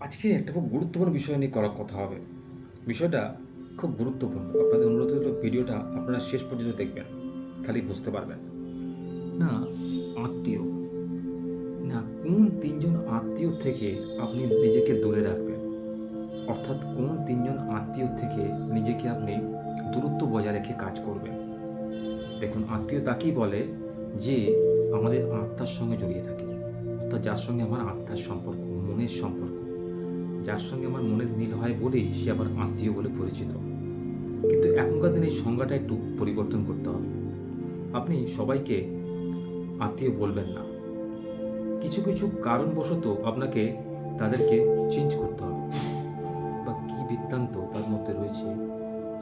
আজকে একটা খুব গুরুত্বপূর্ণ বিষয় নিয়ে করার কথা হবে। বিষয়টা খুব গুরুত্বপূর্ণ। আপনাদের অনুরোধ হলো ভিডিওটা আপনারা শেষ পর্যন্ত দেখবেন খালি বুঝতে পারবেন। না, আত্মীয়। না, কোন তিনজন আত্মীয় থেকে আপনি নিজেকে দূরে রাখবেন? অর্থাৎ কোন তিনজন আত্মীয় থেকে নিজেকে আপনি দূরত্ব বজায় রেখে কাজ করবেন? দেখুন, আত্মীয় তাকেই বলে যে আমাদের আত্মার সঙ্গে জড়িয়ে থাকে, অর্থাৎ যার সঙ্গে আমার আত্মার সম্পর্ক, মনের সম্পর্ক। যার সঙ্গে আমার মনের মিল হয় বলেই সে আবার আত্মীয় বলে পরিচিত। কিন্তু এখনকার দিনে এই সংজ্ঞাটা একটু পরিবর্তন করতে হবে। আপনি সবাইকে আত্মীয় বলবেন না। কিছু কিছু কারণবশত আপনাকে তাদেরকে চেঞ্জ করতে হবে। বা কী বৃত্তান্ত তার মধ্যে রয়েছে,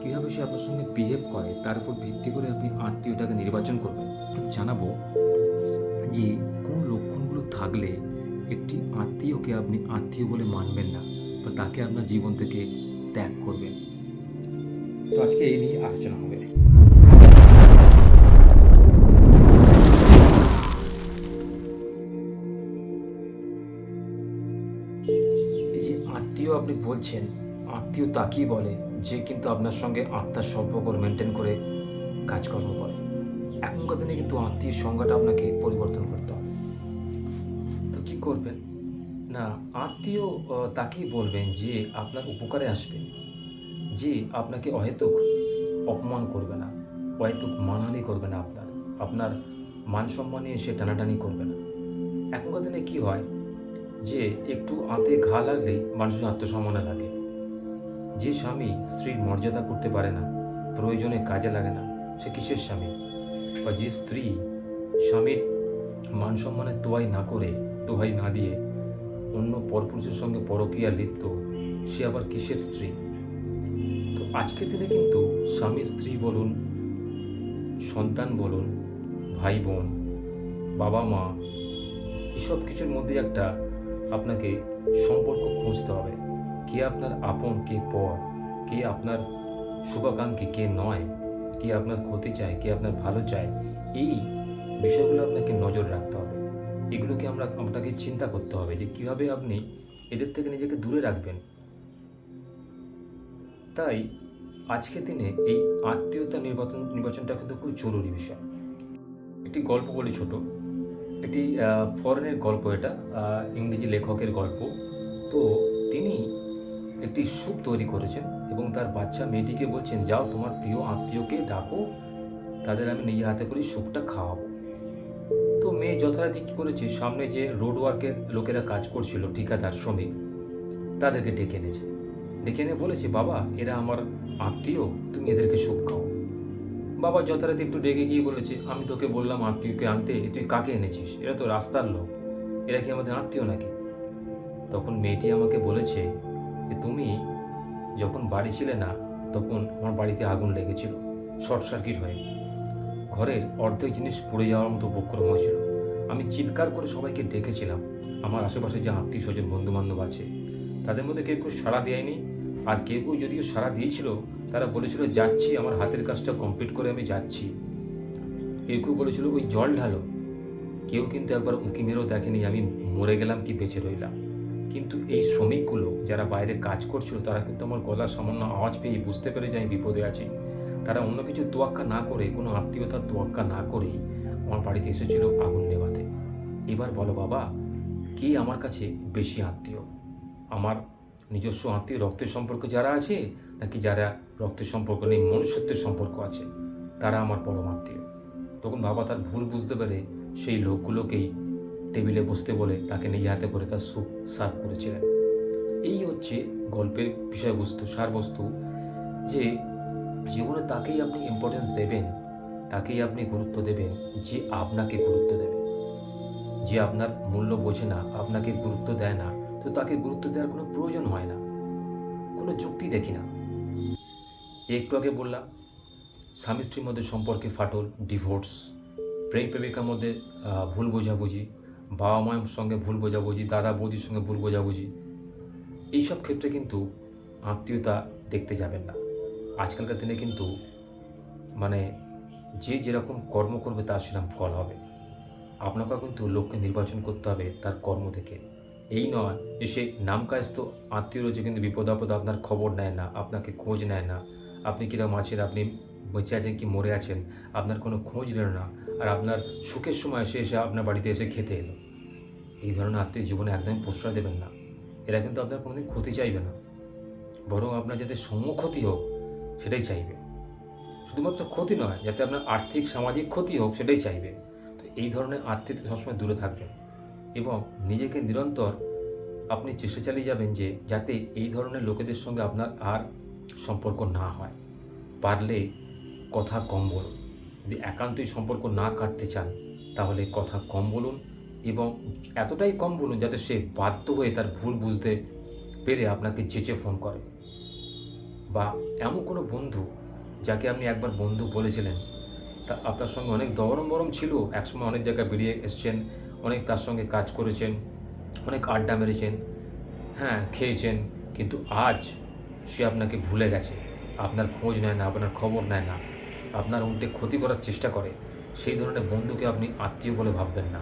কীভাবে সে আপনার সঙ্গে বিহেভ করে, তার উপর ভিত্তি করে আপনি আত্মীয়টাকে নির্বাচন করবেন। জানাব যে কোন লক্ষণগুলো থাকলে একটি আত্মীয়কে আপনি আত্মীয় বলে মানবেন না। বা তাকে আপনার জীবন থেকে ত্যাগ করবেন। তো আজকে এই নিয়ে আলোচনা হবে। এই যে আত্মীয় আপনি বলছেন আত্মীয় তাকেই বলে যে কিন্তু আপনার সঙ্গে আত্মার সম্পর্ক মেনটেন করে কাজকর্ম করে। এখনকার দিনে কিন্তু আত্মীয় সংজ্ঞাটা আপনাকে পরিবর্তন করতে হবে। তো কি করবেন? না, আত্মীয় তাকেই বলবেন যে আপনার উপকারে আসবে। যে আপনাকে অহেতুক অপমান করবে না, অহেতুক মানহানি করবে না আপনার। আপনার মান সম্মান নিয়ে সে টানাটানি করবে না। এখনকার দিনে কী হয়? যে একটু আঁতে ঘা লাগলেই মানুষের আত্মসম্মানে লাগে। যে স্বামী স্ত্রীর মর্যাদা করতে পারে না, প্রয়োজনে কাজে লাগে না, সে কিসের স্বামী? বা যে স্ত্রী স্বামীর মান সম্মানের তোয়াই না করে, দোহাই না দিয়ে অন্য পরপুরুষের সঙ্গে পরকীয়া লিপ্ত, সে আবার কিসের স্ত্রী? তো আজকের দিনে কিন্তু স্বামী স্ত্রী বলুন, সন্তান বলুন, ভাই বোন, বাবা মা, এসব কিছুর মধ্যে একটা আপনাকে সম্পর্ক খুঁজতে হবে। কে আপনার আপন, কে পর, কে আপনার শুভাকাঙ্ক্ষী, কে নয়, কে আপনার ক্ষতি চায়, কে আপনার ভালো চায়, এই বিষয়গুলো আপনাকে নজর রাখতে হবে। এগুলোকে আমরা, আপনাকে চিন্তা করতে হবে যে কীভাবে আপনি এদের থেকে নিজেকে দূরে রাখবেন। তাই আজকের দিনে এই আত্মীয়তা নির্বাচন, নির্বাচনটা কিন্তু খুব জরুরি বিষয়। একটি গল্প বলি ছোট। একটি ফরেনের গল্প এটা ইংরেজি লেখকের গল্প। তো তিনি একটি স্যুপ তৈরি করেছেন এবং তার বাচ্চা মেয়েটিকে বলছেন, যাও তোমার প্রিয় আত্মীয়কে ডাকো, তাদের আমি নিজে হাতে করে স্যুপটা খাওয়াবো। মেয়ে যথারীতি কী করেছে, সামনে যে রোড ওয়ার্কের লোকেরা কাজ করছিল, ঠিকাদার, শ্রমিক, তাদেরকে ডেকে এনেছে। ডেকে এনে বলেছে, বাবা, এরা আমার আত্মীয়, তুমি এদেরকে সুখ খাও। বাবা যথারীতি একটু ডেকে গিয়ে বলেছে, আমি তোকে বললাম আত্মীয়কে আনতে তুই কাকে এনেছিস? এরা তো রাস্তার লোক। এরা কি আমাদের আত্মীয় নাকি? তখন মেয়েটি আমাকে বলেছে যে, তুমি যখন বাড়ি ছিলে না, তখন আমার বাড়িতে আগুন লেগেছিল, শর্ট সার্কিট হয়ে ঘরের অর্ধেক জিনিস পুড়ে যাওয়ার মতো উপক্রম হয়েছিল। আমি চিৎকার করে সবাইকে ডেকেছিলাম। আমার আশেপাশে যে আত্মীয় স্বজন বন্ধু বান্ধব আছে, তাদের মধ্যে কেউ কেউ সাড়া দেয়নি। আর কেউ কেউ যদিও সাড়া দিয়েছিল, তারা বলেছিল, যাচ্ছি, আমার হাতের কাজটা কমপ্লিট করে আমি যাচ্ছি। কেউ কেউ বলেছিল, ওই জল ঢালো। কেউ কিন্তু একবার উঁকি মেরেও দেখেনি, আমি মরে গেলাম কি বেঁচে রইলাম? কিন্তু এই শ্রমিকগুলো যারা বাইরে কাজ করছিল, তারা কিন্তু আমার গলার সামান্য আওয়াজ পেয়ে বুঝতে পেরে যে আমি বিপদে আছি। তারা অন্য কিছু তোয়াক্কা না করে, কোনো আত্মীয়তার তোয়াক্কা না করেই আমার বাড়িতে এসেছিল আগুন নেভাতে। এবার বলো বাবা, কে আমার কাছে বেশি আত্মীয়? আমার নিজস্ব আত্মীয় রক্তের সম্পর্ক যারা আছে, নাকি যারা রক্তের সম্পর্ক নেই, মনুষ্যত্বের সম্পর্ক আছে, তারা আমার পরম আত্মীয়। তখন বাবা তার ভুল বুঝতে পেরে সেই লোকগুলোকেই টেবিলে বসতে বলে তাকে নিজে হাতে করে তার স্যুপ সার্ভ করেছিলেন। এই হচ্ছে গল্পের বিষয়বস্তু, সারবস্তু যে জীবনে তাকেই আপনি ইম্পর্টেন্স দেবেন, তাকেই আপনি গুরুত্ব দেবেন, যে আপনাকে গুরুত্ব দেবে। যে আপনার মূল্য বোঝে না, আপনাকে গুরুত্ব দেয় না, তো তাকে গুরুত্ব দেওয়ার কোনো প্রয়োজন হয় না। কোনো যুক্তি দেখি না। একটু আগে বললাম, স্বামী স্ত্রীর মধ্যে সম্পর্কে ফাটল ডিভোর্স প্রেম প্রেমিকার মধ্যে ভুল বোঝাবুঝি, বাবা মায়ের সঙ্গে ভুল বোঝাবুঝি, দাদা বৌদির সঙ্গে ভুল বোঝাবুঝি, এইসব ক্ষেত্রে কিন্তু আত্মীয়তা দেখতে যাবেন না। আজকালকার দিনে কিন্তু মানে যে যেরকম কর্ম করবে তার সেরকম ফল হবে। আপনাকেও কিন্তু লোককে নির্বাচন করতে হবে তার কর্ম থেকে। এই নয় যে সে নাম তো আত্মীয় রয়েছে কিন্তু বিপদ আপদ আপনার খবর নেয় না, আপনাকে খোঁজ নেয় না। আপনি কীরকম আছেন, আপনি বেঁচে আছেন কি মরে আছেন, আপনার কোনো খোঁজ নিল না আর আপনার সুখের সময় এসে এসে আপনার বাড়িতে এসে খেতে এলো। এই ধরনের আত্মীয় জীবনে একদমই প্রশ্রয় দেবেন না। এরা কিন্তু আপনার কোনোদিন ক্ষতি চাইবে না। বরং আপনার যাতে সম্মুক্ষতি হোক সেটাই চাইবে। শুধুমাত্র ক্ষতি নয়, যাতে আপনার আর্থিক, সামাজিক ক্ষতি হোক, সেটাই চাইবে। তো এই ধরনের আত্মীয় থেকে সবসময় দূরে থাকবেন এবং নিজেকে নিরন্তর আপনি চেষ্টা চালিয়ে যাবেন যে, যাতে এই ধরনের লোকেদের সঙ্গে আপনার আর সম্পর্ক না হয়। পারলে কথা কম বলুন। যদি একান্তই সম্পর্ক না কাটতে চান, তাহলে কথা কম বলুন এবং এতটাই কম বলুন যাতে সে বাধ্য হয়ে তার ভুল বুঝতে পেরে আপনাকে চেঁচে ফোন করে। বা এমন কোনো বন্ধু যাকে আপনি একবার বন্ধু বলেছিলেন? তা আপনার সঙ্গে অনেক দরম বরম ছিল, একসময় অনেক জায়গায় বেরিয়ে এসছেন, অনেক তার সঙ্গে কাজ করেছেন, অনেক আড্ডা মেরেছেন হ্যাঁ খেয়েছেন, কিন্তু আজ সে আপনাকে ভুলে গেছে। আপনার খোঁজ নেয় না, আপনার খবর নেয় না। আপনার উল্টে ক্ষতি করার চেষ্টা করে। সেই ধরনের বন্ধুকে আপনি আত্মীয় বলে ভাববেন না।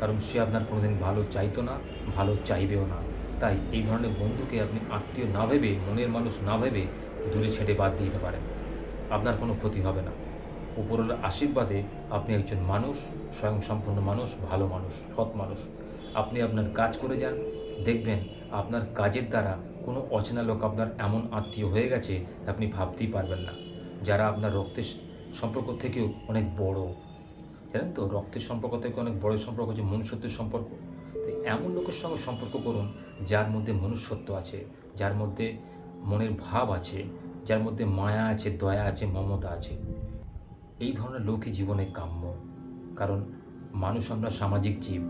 কারণ সে আপনার কোনোদিন ভালো চাইতো না, ভালো চাইবেও না। তাই এই ধরনের বন্ধুকে আপনি আত্মীয় না ভেবে, মনের মানুষ না ভেবে দূরে ছেড়ে বাদ দিয়ে দিতে পারেন। আপনার কোনো ক্ষতি হবে না। উপরওয়ালার আশীর্বাদে আপনি একজন মানুষ স্বয়ংসম্পূর্ণ মানুষ, ভালো মানুষ, সৎ মানুষ। আপনি আপনার কাজ করে যান। দেখবেন আপনার কাজের দ্বারা কোনো অচেনা লোক আপনার এমন আত্মীয় হয়ে গেছে আপনি ভাবতেই পারবেন না। যারা আপনার রক্তের সম্পর্ক থেকেও অনেক বড়। জানেন তো? রক্তের সম্পর্ক থেকে অনেক বড় সম্পর্ক হচ্ছে মনুষ্যত্বের সম্পর্ক। তাই এমন লোকের সঙ্গে সম্পর্ক করুন যার মধ্যে মনুষ্যত্ব আছে, যার মধ্যে মনের ভাব আছে, যার মধ্যে মায়া আছে, দয়া আছে, মমতা আছে। এই ধরনের লোকই জীবনে কাম্য। কারণ মানুষ আমরা সামাজিক জীব।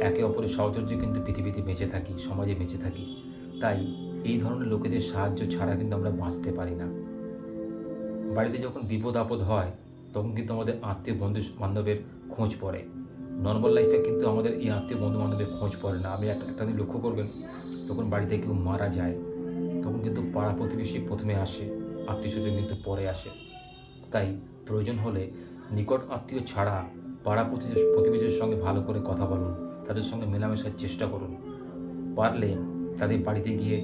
একে অপরের সহচর্যে কিন্তু পৃথিবীতে বেঁচে থাকি, সমাজে বেঁচে থাকি। তাই এই ধরনের লোকেদের সাহায্য ছাড়া কিন্তু আমরা বাঁচতে পারি না। বাড়িতে যখন বিপদ আপদ হয়, তখন কিন্তু আমাদের আত্মীয় বন্ধু বান্ধবের খোঁজ পড়ে। নর্মাল লাইফে কিন্তু আমাদের এই আত্মীয় বন্ধু বান্ধবের খোঁজ পড়ে না। আপনি একটা একটা দিন লক্ষ্য করবেন, যখন বাড়িতে কেউ মারা যায়, তখন কিন্তু পাড়া প্রতিবেশী প্রথমে আসে, আত্মীয় স্বজন কিন্তু পরে আসে। তাই প্রয়োজন হলে নিকট আত্মীয় ছাড়া পাড়া প্রতি- প্রতিবেশীর সঙ্গে ভালো করে কথা বলুন, তাদের সঙ্গে মেলামেশার চেষ্টা করুন। পারলে তাদের বাড়িতে গিয়ে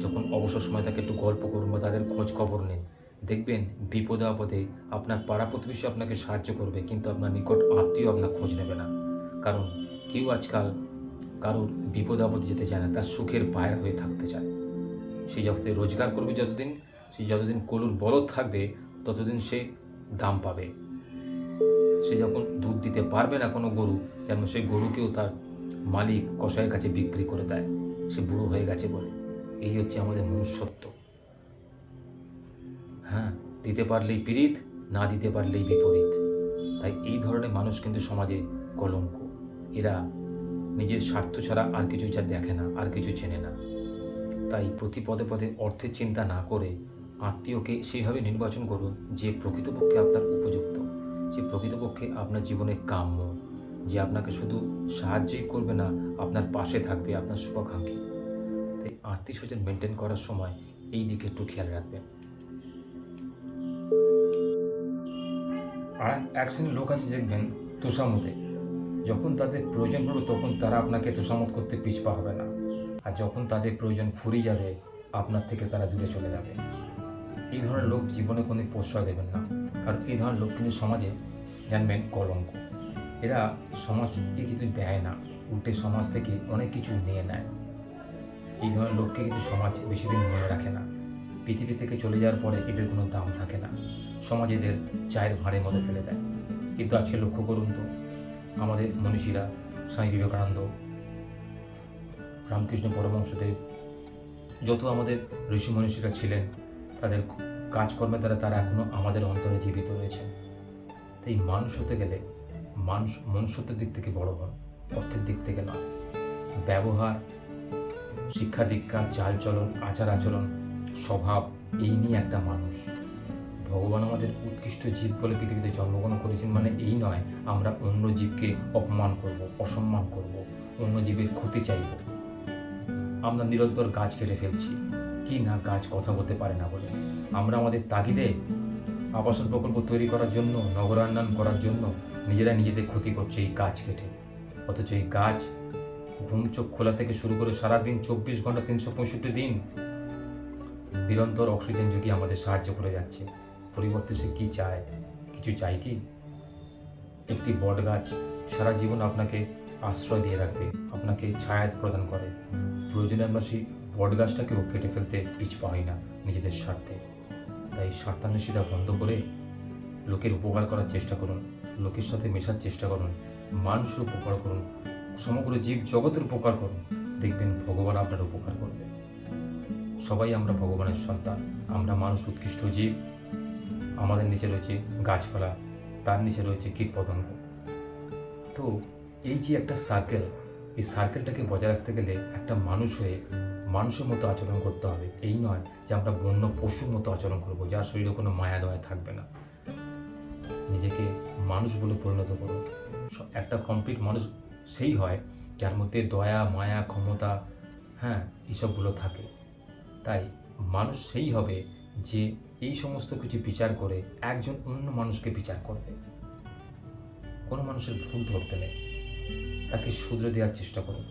যখন অবসর সময় তাকে একটু গল্প করুন বা তাদের খোঁজ খবর নিন। দেখবেন বিপদে আপদে আপনার পাড়া প্রতিবেশী আপনাকে সাহায্য করবে, কিন্তু আপনার নিকট আত্মীয় আপনার খোঁজ নেবে না। কারণ কেউ আজকাল কারোর বিপদ আপদে যেতে চায় না, তার সুখের বাইরে হয়ে থাকতে চায়। সে যত রোজগার করবে যতদিন, সে যতদিন কলুর বলদ থাকবে, ততদিন সে দাম পাবে। সে যখন দুধ দিতে পারবে না কোনো গরু, যেন সেই গরুকেও তার মালিক কষাইয়ের কাছে বিক্রি করে দেয়। সে বুড়ো হয়ে গেছে বলে। এই হচ্ছে আমাদের মনুষ্যত্ব। হ্যাঁ দিতে পারলেই পীড়িত, না দিতে পারলেই বিপরীত। তাই এই ধরনের মানুষ কিন্তু সমাজে কলঙ্ক। এরা নিজের স্বার্থ ছাড়া আর কিছু যা দেখে না, আর কিছু চেনে না। তাই প্রতি পদে পদে অর্থের চিন্তা না করে আত্মীয়কে সেইভাবে নির্বাচন করুন যে প্রকৃতপক্ষে আপনার উপযুক্ত, যে প্রকৃতপক্ষে আপনার জীবনে কাম্য, যে আপনাকে শুধু সাহায্যই করবে না, আপনার পাশে থাকবে, আপনার শুভাকাঙ্ক্ষী। তাই আত্মীয় স্বজন মেনটেন করার সময় এই দিকে একটু খেয়াল রাখবেন। আর এক শ্রেণির লোক আছে দেখবেন তোষামতে যখন তাদের প্রয়োজন পড়বে তখন তারা আপনাকে তোষামত করতে পিছপা হবে না। আর যখন তাদের প্রয়োজন ফুরিয়ে যাবে, আপনার থেকে তারা দূরে চলে যাবে। এই ধরনের লোক জীবনে কোনো প্রশ্রয় দেবেন না। কারণ এই ধরনের লোক কিন্তু সমাজে জানবেন কলঙ্ক। এরা সমাজকে কিছু দেয় না, উল্টে সমাজ থেকে অনেক কিছু নিয়ে নেয়। এই ধরনের লোককে কিন্তু সমাজ বেশি দিন মনে রাখে না। পৃথিবী থেকে চলে যাওয়ার পরে এদের কোনো দাম থাকে না। সমাজ এদের চায়ের ভাঁড়ের মতো ফেলে দেয়। কিন্তু আজকে লক্ষ্য করুন তো, আমাদের মনীষীরা স্বামী বিবেকানন্দ, রামকৃষ্ণ পরমহংসদেব, যত আমাদের ঋষি মনীষীরা ছিলেন, তাদের কাজকর্মের দ্বারা তারা এখনও আমাদের অন্তরে জীবিত রয়েছেন। তাই মানুষ হতে গেলে, মানুষ, মনুষ্যত্বের দিক থেকে বড় হন, অর্থের দিক থেকে নয়। ব্যবহার, শিক্ষা দীক্ষা চালচলন আচার আচরণ স্বভাব, এই নিয়ে একটা মানুষ। ভগবান আমাদের উৎকৃষ্ট জীব বলে পৃথিবীতে জন্মগ্রহণ করেছেন মানে এই নয়, আমরা অন্য জীবকে অপমান করব, অসম্মান করব, অন্য জীবের ক্ষতি চাইব। আমরা নিরন্তর গাছ কেটে ফেলছি। কি না গাছ কথা বলতে পারে না বলে। আমরা আমাদের তাগিদে আবাসন প্রকল্প তৈরি করার জন্য নগরায়ণ করার জন্য নিজেরা নিজেদের ক্ষতি করছে এই গাছ কেটে। অথচ এই গাছ ঘুম চোখ খোলা থেকে শুরু করে সারাদিন চব্বিশ ঘণ্টা তিনশো পঁয়ষট্টি দিন নিরন্তর অক্সিজেন যুগি আমাদের সাহায্য করে যাচ্ছে, পরিবর্তে সে কী চায়? কিছু চায় কি? একটি বট গাছ সারা জীবন আপনাকে আশ্রয় দিয়ে রাখবে, আপনাকে ছায়া প্রদান করে। প্রয়োজনে আমরা সেই বট গাছটাকেও কেটে ফেলতে পিছপা হই না নিজেদের স্বার্থে। তাই স্বার্থান্বেষীরা বন্ধ করে লোকের উপকার করার চেষ্টা করুন, লোকের সাথে মেশার চেষ্টা করুন, মানুষের উপকার করুন, সমগ্র জীব জগতের উপকার করুন। দেখবেন ভগবান আপনার উপকার করবে। সবাই আমরা ভগবানের সন্তান। আমরা মানুষ, উৎকৃষ্ট জীব। আমাদের নিচে রয়েছে গাছপালা, তার নিচে রয়েছে কীটপতঙ্গ। তো এই যে একটা সার্কেল এই সার্কেলটাকে বজায় রাখতে গেলে একটা মানুষ হয়ে মানুষের মতো আচরণ করতে হবে। এই নয় যে আমরা বন্য পশুর মতো আচরণ করব, যার শরীরে কোনো মায়া দয়া থাকবে না। নিজেকে মানুষ বলে পরিণত করুন স- একটা কমপ্লিট মানুষ সেই হয় যার মধ্যে দয়া, মায়া, ক্ষমতা হ্যাঁ এইসবগুলো থাকে। তাই মানুষ সেই হবে যে এই সমস্ত কিছু বিচার করে একজন অন্য মানুষকে বিচার করবে। কোনো মানুষের ভুল ধরতে নেই। তাকে শুধরে দেওয়ার চেষ্টা করুন।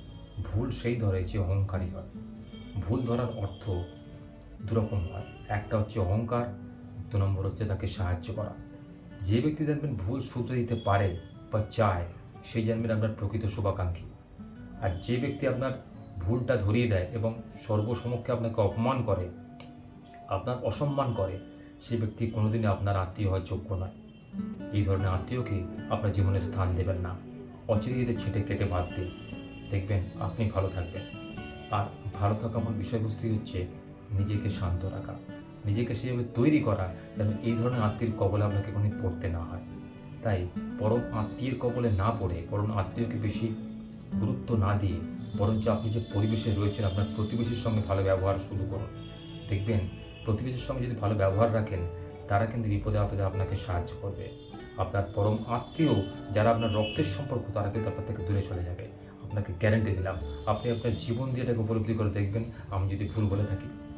ভুল সেই ধরে যে অহংকারী হয়। ভুল ধরার অর্থ দুরকম হয় একটা হচ্ছে অহংকার, দু নম্বর হচ্ছে তাকে সাহায্য করা। যে ব্যক্তি জানবেন ভুল শুধরে দিতে পারে বা চায়, সেই জানবেন আপনার প্রকৃত শুভাকাঙ্ক্ষী। আর যে ব্যক্তি আপনার ভুলটা ধরিয়ে দেয় এবং সর্বসমক্ষে আপনাকে অপমান করে, আপনার অসম্মান করে সেই ব্যক্তি কোনোদিনই আপনার আত্মীয় হওয়ার যোগ্য নয়। এই ধরনের আত্মীয়কে আপনার জীবনে স্থান দেবেন না। অচিরে এদের ছেটে কেটে বাদ দিন। দেখবেন আপনি ভালো থাকবেন। আর ভালো থাকা আমার বিষয়বস্তু হচ্ছে নিজেকে শান্ত রাখা। নিজেকে সেভাবে তৈরি করা যেন এই ধরনের আত্মীয় কবলে আপনাকে কোনোদিন পড়তে না হয়। তাই পরম আত্মীয়ের কবলে না পড়ে, পরম আত্মীয়কে বেশি গুরুত্ব না দিয়ে বরঞ্চ আপনি যে পরিবেশে রয়েছেন, আপনার প্রতিবেশীর সঙ্গে ভালো ব্যবহার শুরু করুন। দেখবেন, প্রতিবেশীর সঙ্গে যদি ভালো ব্যবহার রাখেন, তারা কিন্তু বিপদে আপদে আপনাকে সাহায্য করবে। আপনার পরম আত্মীয় যারা আপনার রক্তের সম্পর্ক, তারা কিন্তু আপনার থেকে দূরে চলে যাবে। আপনাকে গ্যারেন্টি দিলাম। আপনি আপনার জীবন দিয়ে এটাকে উপলব্ধি করে দেখবেন। আমি যদি ভুল বলে থাকি